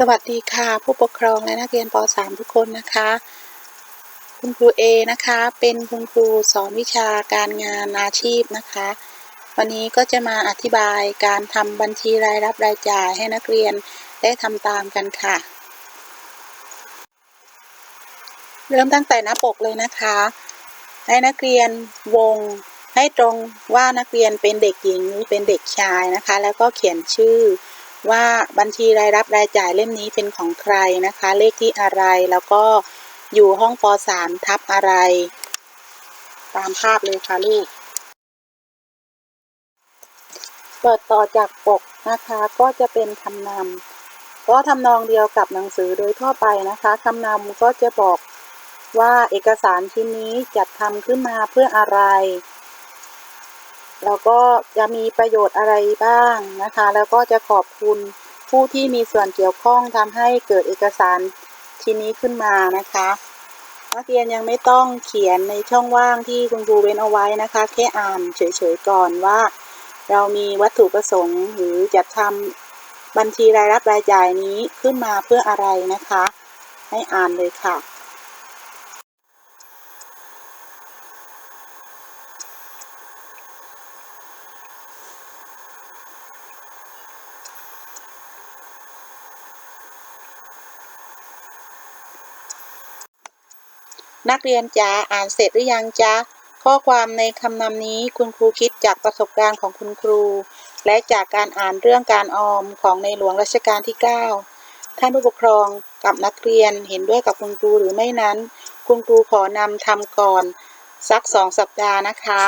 สวัสดีค่ะ ผู้ปกครองและนักเรียนป .3 ทุกคนนะคะ คุณครูเอนะคะ เป็นคุณครูสอนวิชาการงานอาชีพนะคะ วันนี้ก็จะมาอธิบายการทำบัญชีรายรับรายจ่ายให้นักเรียนได้ทำตามกันค่ะ เริ่มตั้งแต่หน้าปกเลยนะคะ ให้นักเรียนวงให้ตรงว่านักเรียนเป็นเด็กหญิงหรือเป็นเด็กชายนะคะ แล้วก็เขียนชื่อ ว่าบัญชีรายรับรายจ่ายเล่มนี้เป็นของใครนะคะ เลขที่อะไรแล้วก็อยู่ห้องป .3 ทับอะไร ตามภาพเลยค่ะลูก เปิดต่อจากปกนะคะก็จะเป็นคำนำก็ทำนองเดียวกับหนังสือโดยทั่วไปนะคะคำนำก็จะบอกว่าเอกสารชิ้นนี้จัดทำขึ้นมาเพื่ออะไร แล้วก็จะมีประโยชน์อะไรบ้างนะคะ แล้วก็จะขอบคุณผู้ที่มีส่วนเกี่ยวข้องทำให้เกิดเอกสารชิ้นนี้ขึ้นมานะคะ นักเรียนยังไม่ต้องเขียนในช่องว่างที่คุณครูเว้นเอาไว้นะคะ แค่อ่านเฉยๆก่อนว่า เรามีวัตถุประสงค์หรือจะทำบัญชีรายรับรายจ่ายนี้ขึ้นมาเพื่ออะไรนะคะ ให้อ่านเลยค่ะ นักเรียนจ๋าอ่านเสร็จหรือยังจ๊ะ ข้อความในคำนำนี้คุณครูคิดจากประสบการณ์ของคุณครู และจากการอ่านเรื่องการออมของในหลวงรัชกาลที่ 9 ท่านผู้ปกครองกับนักเรียนเห็นด้วยกับคุณครูหรือไม่นั้น คุณครูขอนำทำก่อนสักสองสัปดาห์นะคะ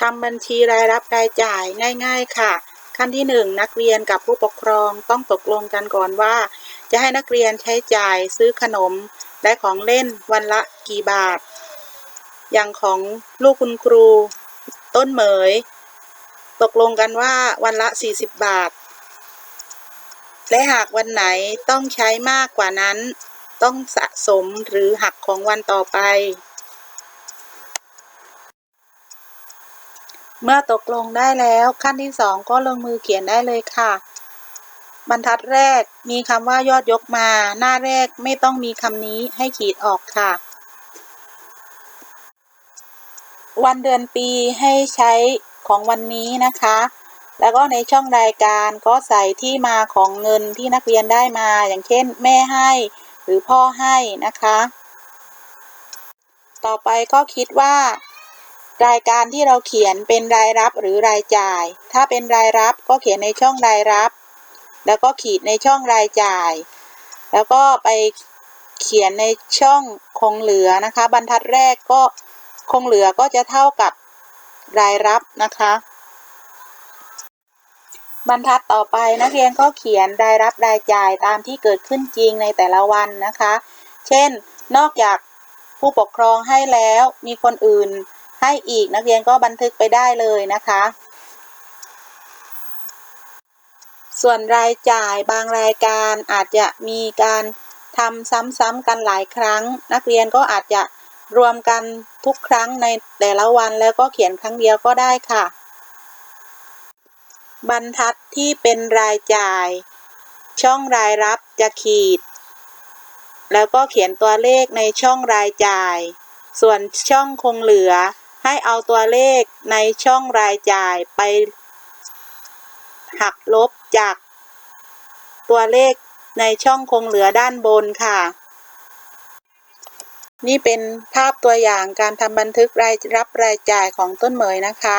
ทำบัญชีรายรับรายจ่ายง่าย ๆ ค่ะ ขั้นที่หนึ่งนักเรียนกับผู้ปกครองต้องตกลงกันก่อนว่า จะให้นักเรียนใช้จ่ายซื้อขนมและของเล่นวันละกี่บาท อย่างของลูกคุณครู ต้นเหมย ตกลงกันว่าวันละ 40 บาท และหากวันไหนต้องใช้มากกว่านั้น ต้องสะสมหรือหักของวันต่อไป เมื่อตกลงได้แล้วขั้นที่สองก็ลงมือเขียนได้เลยค่ะ บรรทัดแรกมีคำว่ายอดยกมา หน้าแรกไม่ต้องมีคำนี้ให้ขีดออกค่ะ วันเดือนปีให้ใช้ของวันนี้นะคะ แล้วก็ในช่องรายการก็ใส่ที่มาของเงินที่นักเรียนได้มา อย่างเช่น แม่ให้หรือพ่อให้นะคะ ต่อไปก็คิดว่า รายการที่เราเขียนเป็นรายรับหรือรายจ่าย ถ้าเป็นรายรับก็เขียนในช่องรายรับ แล้วก็ขีดในช่องรายจ่าย แล้วก็ไปเขียนในช่องคงเหลือนะคะ บรรทัดแรกก็คงเหลือก็จะเท่ากับรายรับนะคะ บรรทัดต่อไปนักเรียนก็เขียนรายรับรายจ่ายตามที่เกิดขึ้นจริงในแต่ละวันนะคะ เช่น นอกจากผู้ปกครองให้แล้วมีคนอื่นให้อีกนักเรียนก็บันทึกไปได้เลยนะคะ ส่วนรายจ่ายบางรายการอาจจะมีการทำซ้ำๆกันหลายครั้ง นักเรียนก็อาจจะรวมกันทุกครั้งในแต่ละวันแล้วก็เขียนครั้งเดียวก็ได้ค่ะ บรรทัดที่เป็นรายจ่าย ช่องรายรับจะขีด แล้วก็เขียนตัวเลขในช่องรายจ่าย ส่วนช่องคงเหลือให้เอาตัวเลขในช่องรายจ่ายไป หักลบจาก ตัวเลขในช่องคงเหลือด้านบนค่ะ นี่เป็นภาพตัวอย่างการทำบันทึกรายรับรายจ่ายของต้นเหมยนะคะ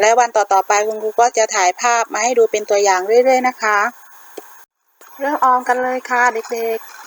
และวันต่อๆไปคุณครูก็จะถ่ายภาพมาให้ดูเป็นตัวอย่างเรื่อยๆนะคะ เริ่มออมกันเลยค่ะเด็กๆ